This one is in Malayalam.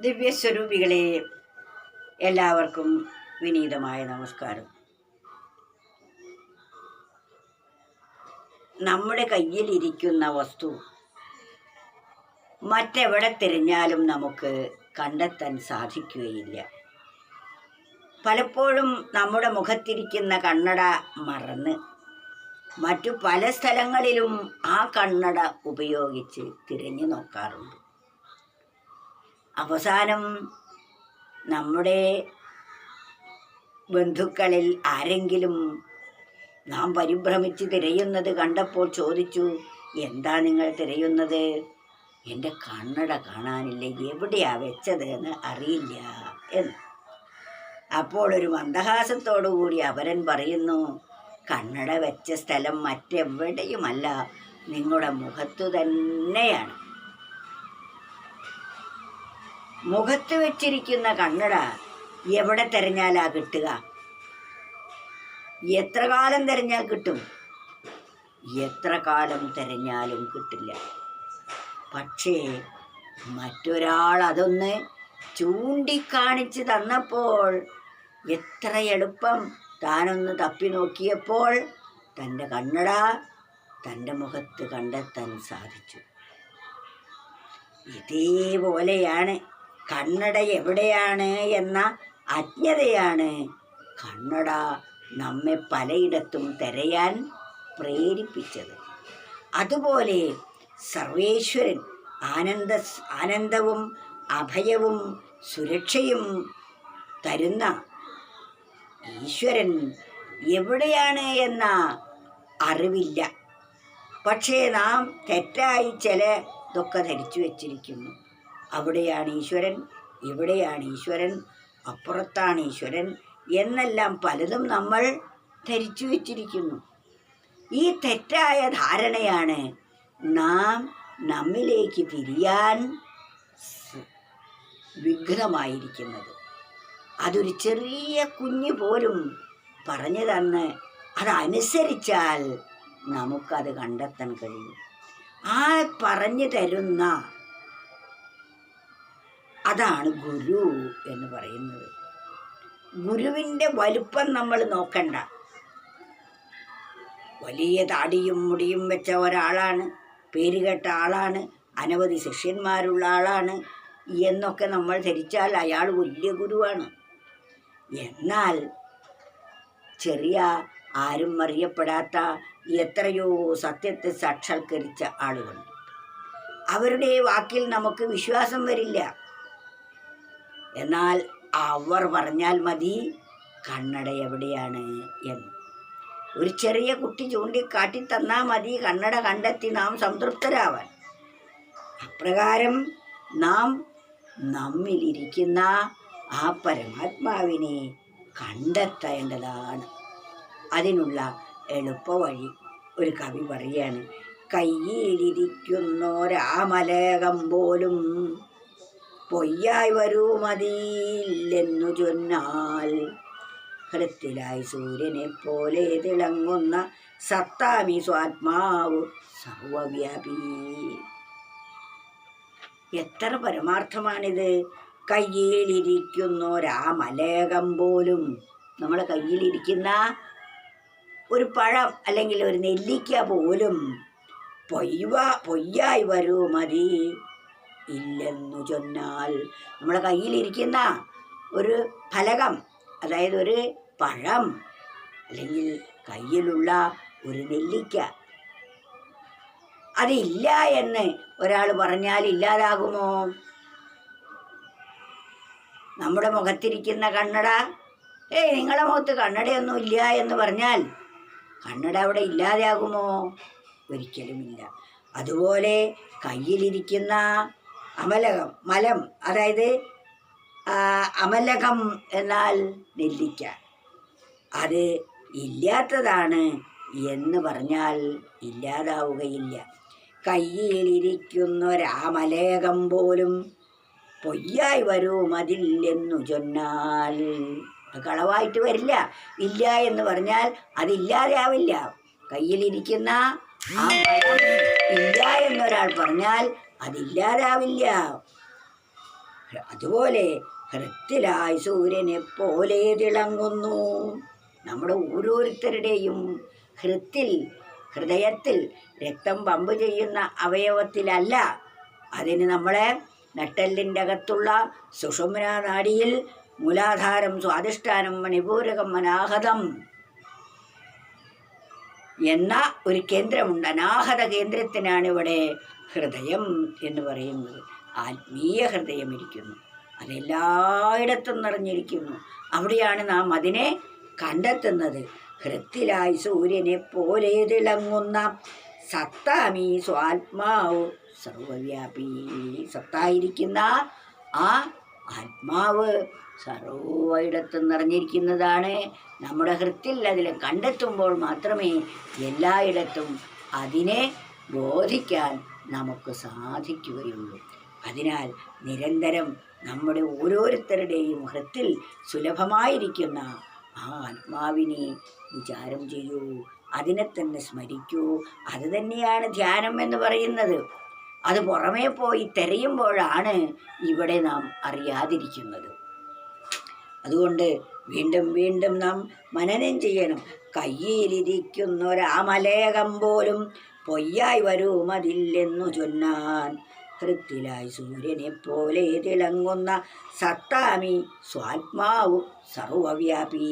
ദിവ്യസ്വരൂപികളെ എല്ലാവർക്കും വിനീതമായ നമസ്കാരം. നമ്മുടെ കയ്യിലിരിക്കുന്ന വസ്തു മറ്റെവിടെ തിരഞ്ഞാലും നമുക്ക് കണ്ടെത്താൻ സാധിക്കുകയില്ല. പലപ്പോഴും നമ്മുടെ മുഖത്തിരിക്കുന്ന കണ്ണട മറന്ന് മറ്റു പല സ്ഥലങ്ങളിലും ആ കണ്ണട ഉപയോഗിച്ച് തിരഞ്ഞു നോക്കാറുണ്ട്. അവസാനം നമ്മുടെ ബന്ധുക്കളിൽ ആരെങ്കിലും നാം പരിഭ്രമിച്ച് തിരയുന്നത് കണ്ടപ്പോൾ ചോദിച്ചു എന്താ നിങ്ങൾ തിരയുന്നത്? എന്റെ കണ്ണട കാണാനില്ല? എവിടെയാ വെച്ചത് എന്ന് അറിയില്ല എന്ന്. അപ്പോൾ ഒരു മന്ദഹാസത്തോടുകൂടി അവരൻ പറയുന്നു കണ്ണട വെച്ച സ്ഥലം മറ്റെവിടെയുമല്ല നിങ്ങളുടെ മുഖത്തു തന്നെയാണ്. മുഖത്ത് വെച്ചിരിക്കുന്ന കണ്ണട എവിടെ തിരഞ്ഞാലാ കിട്ടുക? എത്ര കാലം തിരഞ്ഞാൽ കിട്ടും? എത്ര കാലം തിരഞ്ഞാലും കിട്ടില്ല. പക്ഷേ മറ്റൊരാൾ അതൊന്ന് ചൂണ്ടിക്കാണിച്ച് തന്നപ്പോൾ എത്ര എളുപ്പം താനൊന്ന് തപ്പി നോക്കിയപ്പോൾ തന്റെ കണ്ണട തന്റെ മുഖത്ത് കണ്ടെത്താൻ സാധിച്ചു. ഇതേപോലെയാണ് കണ്ണട എവിടെയാണ് എന്ന അജ്ഞതയാണ്. കണ്ണട നമ്മെ പലയിടത്തും തിരയാൻ പ്രേരിപ്പിച്ചത്. അതുപോലെ സർവേശ്വരൻ ആനന്ദ ആനന്ദവും അഭയവും സുരക്ഷയും തരുന്ന ഈശ്വരൻ എവിടെയാണ് എന്ന അറിവില്ല. പക്ഷേ നാം തെറ്റായി ചില ഇതൊക്കെ ധരിച്ചു വച്ചിരിക്കുന്നു. അവിടെയാണ് ഈശ്വരൻ ഇവിടെയാണ് ഈശ്വരൻ അപ്പുറത്താണ് ഈശ്വരൻ എന്നെല്ലാം പലതും നമ്മൾ ധരിച്ചു വച്ചിരിക്കുന്നു. ഈ തെറ്റായ ധാരണയാണ് നാം നമ്മിലേക്ക് തിരിയാൻ വിഘ്നമായിരിക്കുന്നത്. അതൊരു ചെറിയ കുഞ്ഞ് പോലും പറഞ്ഞു തന്ന് അതനുസരിച്ചാൽ നമുക്കത് കണ്ടെത്താൻ കഴിയും. ആ പറഞ്ഞു തരുന്ന അതാണ് ഗുരു എന്ന് പറയുന്നത്. ഗുരുവിന്റെ വലുപ്പം നമ്മൾ നോക്കണ്ട. വലിയ താടിയും മുടിയും വെച്ച ഒരാളാണ് പേരുകെട്ട ആളാണ് അനവധി ശിഷ്യന്മാരുള്ള ആളാണ് എന്നൊക്കെ നമ്മൾ ധരിച്ചാൽ അയാൾ വലിയ ഗുരുവാണ്. എന്നാൽ ചെറിയ ആരും അറിയപ്പെടാത്ത എത്രയോ സത്യത്തെ സാക്ഷാത്കരിച്ച ആളുകളുണ്ട്. അവരുടെ വാക്കിൽ നമുക്ക് വിശ്വാസം വരില്ല. എന്നാൽ അവർ പറഞ്ഞാൽ മതി കണ്ണട എവിടെയാണ്? എന്ന്. ഒരു ചെറിയ കുട്ടി ചൂണ്ടിക്കാട്ടി തന്നാൽ മതി കണ്ണട കണ്ടെത്തി നാം സംതൃപ്തരാവാൻ. അപ്രകാരം നാം നമ്മിലിരിക്കുന്ന ആ പരമാത്മാവിനെ കണ്ടെത്തേണ്ടതാണ്. അതിനുള്ള എളുപ്പവഴി ഒരു കവി പറയാണ് കയ്യിലിരിക്കുന്നൊരാമലേകം പോലും പൊയ്യായി വരൂ മതിയില്ലെന്നു ചൊന്നാൽ. ഹൃത്തിലായി സൂര്യനെ പോലെ തിളങ്ങുന്ന സത്താമി സ്വാത്മാവ് സർവവ്യാപി. എത്ര പരമാർത്ഥമാണിത്. കയ്യിലിരിക്കുന്നൊരാമലേകം പോലും. നമ്മളെ കയ്യിലിരിക്കുന്ന ഒരു പഴം അല്ലെങ്കിൽ ഒരു നെല്ലിക്ക പോലും. പൊയ്വ പൊയ്യായി വരൂ മതി. ഇല്ലെന്നു ചൊന്നാൽ. നമ്മളെ കയ്യിലിരിക്കുന്ന ഒരു ഫലകം അതായത് ഒരു പഴം അല്ലെങ്കിൽ കയ്യിലുള്ള ഒരു നെല്ലിക്ക അതില്ല എന്ന് ഒരാൾ പറഞ്ഞാൽ ഇല്ലാതാകുമോ? നമ്മുടെ മുഖത്തിരിക്കുന്ന കണ്ണട ഏയ് നിങ്ങളുടെ മുഖത്ത് കണ്ണടയൊന്നും ഇല്ല എന്ന് പറഞ്ഞാൽ കണ്ണട അവിടെ ഇല്ലാതെയാകുമോ? ഒരിക്കലുമില്ല. അതുപോലെ കയ്യിലിരിക്കുന്ന അമലകം മലം അതായത് അമലകം എന്നാൽ നെല്ലിക്ക. അത് ഇല്ലാത്തതാണ് എന്ന് പറഞ്ഞാൽ ഇല്ലാതാവുകയില്ല. കയ്യിലിരിക്കുന്നൊരാമലേകം പോലും പൊയ്യായി വരൂ എന്നു ചൊന്നാൽ. കളവായിട്ട് വരില്ല. ഇല്ല എന്ന് പറഞ്ഞാൽ അതില്ലാതെ ആവില്ല. കയ്യിലിരിക്കുന്ന ആ ഇല്ല എന്നൊരാൾ പറഞ്ഞാൽ അതില്ലാതാവില്ല. അതുപോലെ ഹൃത്തിലായി സൂര്യനെ പോലെ തിളങ്ങുന്നു. നമ്മുടെ ഓരോരുത്തരുടെയും ഹൃത്തിൽ ഹൃദയത്തിൽ രക്തം പമ്പ് ചെയ്യുന്ന അവയവത്തിലല്ല അതിന് നമ്മളെ നട്ടെല്ലിന്റെ അകത്തുള്ള സുഷുമ്ന നാഡിയിൽ മൂലാധാരം സ്വാധിഷ്ഠാനം മണിപൂരകം അനാഹതം എന്ന ഒരു കേന്ദ്രമുണ്ട് അനാഹത കേന്ദ്രത്തിനാണ് ഇവിടെ ഹൃദയം എന്ന് പറയുന്നത്. ആത്മീയ ഹൃദയം ഇരിക്കുന്നു. അതെല്ലായിടത്തും നിറഞ്ഞിരിക്കുന്നു. അവിടെയാണ് നാം അതിനെ കണ്ടെത്തുന്നത്. ഹൃത്തിലായി സൂര്യനെ പോലെ തിളങ്ങുന്ന സത്താമി സ്വാത്മാവ് സർവവ്യാപി സത്തായിരിക്കുന്ന ആ ആത്മാവ് സർവയിടത്തും നിറഞ്ഞിരിക്കുന്നതാണ് നമ്മുടെ ഹൃത്തിൽ അതിൽ കണ്ടെത്തുമ്പോൾ മാത്രമേ എല്ലായിടത്തും അതിനെ ബോധിക്കാൻ നമുക്ക് സാധിക്കുകയുള്ളൂ. അതിനാൽ നിരന്തരം നമ്മുടെ ഓരോരുത്തരുടെയും ഹൃത്തിൽ സുലഭമായിരിക്കുന്ന ആ ആത്മാവിനെ വിചാരം ചെയ്യൂ. അതിനെ തന്നെ സ്മരിക്കൂ. അത് തന്നെയാണ് ധ്യാനം എന്ന് പറയുന്നത്. അത് പുറമേ പോയി തിരയുമ്പോഴാണ് ഇവിടെ നാം അറിയാതിരിക്കുന്നത്. അതുകൊണ്ട് വീണ്ടും വീണ്ടും നാം മനനം ചെയ്യണം. കയ്യിലിരിക്കുന്ന ഒരാമലേഖം പോലും പൊയ്യായി വരുമതില്ലെന്നു ചൊന്നാൻ ഹൃത്തിലായി സൂര്യനെ പോലെ തിളങ്ങുന്ന സത്താമി സ്വാത്മാവ് സർവവ്യാപി.